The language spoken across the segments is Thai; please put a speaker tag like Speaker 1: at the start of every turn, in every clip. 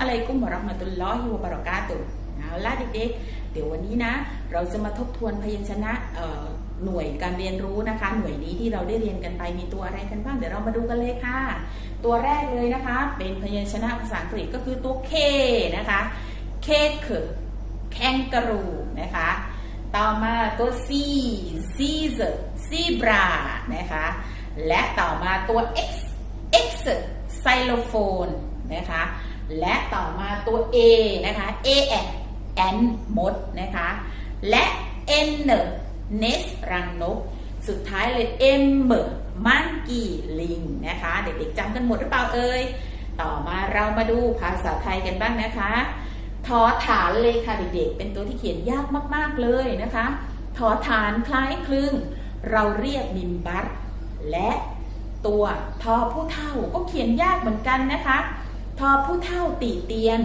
Speaker 1: อะลัยกุมวะเราะห์มะตุลลอฮิวบะเรกาตุเอาล่ะเด็กๆ เดี๋ยววันนี้นะ เราจะมาทบทวนพยัญชนะหน่วยการเรียนรู้นะคะ หน่วยนี้ที่เราได้เรียนกันไปมีตัวอะไรกันบ้าง เดี๋ยวเรามาดูกันเลยค่ะ ตัวแรกเลยนะคะ เป็นพยัญชนะภาษาอังกฤษก็คือตัว K นะคะ cake แคนการูนะคะ ต่อมาตัว C Caesar zebra นะคะ และต่อมาตัว X X xylophone นะคะ และต่อมาตัว A นะคะ A ant ant มดนะคะ และ N nest รังนก สุดท้ายเลย M monkey ลิงนะคะ เด็กๆจำกันหมดหรือเปล่าเอ่ยต่อมาเรามาดูภาษาไทยกันบ้างนะคะทอฐานเลยค่ะเด็กๆ เป็นตัวที่เขียนยากมากๆเลยนะคะทอฐานคล้ายคลึง เราเรียกมิมบัตและตัวทอผู้เท่าก็เขียนยากเหมือนกันนะคะ ทอผู้เท่าตีเตียน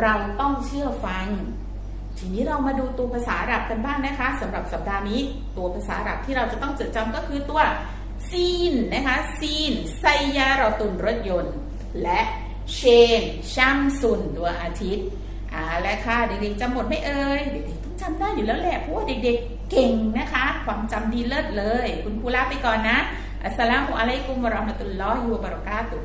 Speaker 1: เราต้องเชื่อฟัง ทีนี้เรามาดูตัวภาษาอาหรับกันบ้างนะคะสำหรับสัปดาห์นี้ ตัวภาษาอาหรับที่เราจะต้องจดจำก็คือตัวซีนนะคะซีนไซยาเราตุนรถยนต์ และเชนชัมซุนดวอาทิตย์อ่าและค่ะเด็กๆจำหมดไม่เอ่ยเด็กๆต้องจำได้อยู่แล้วแหละเพราะว่าเด็กๆเก่งนะคะ ความจำดีเลิศเลย คุณครูลาไปก่อนนะอัสสลามุอะลัยกุมวะเราะห์มะตุลลอฮิวะบะเราะกาตุ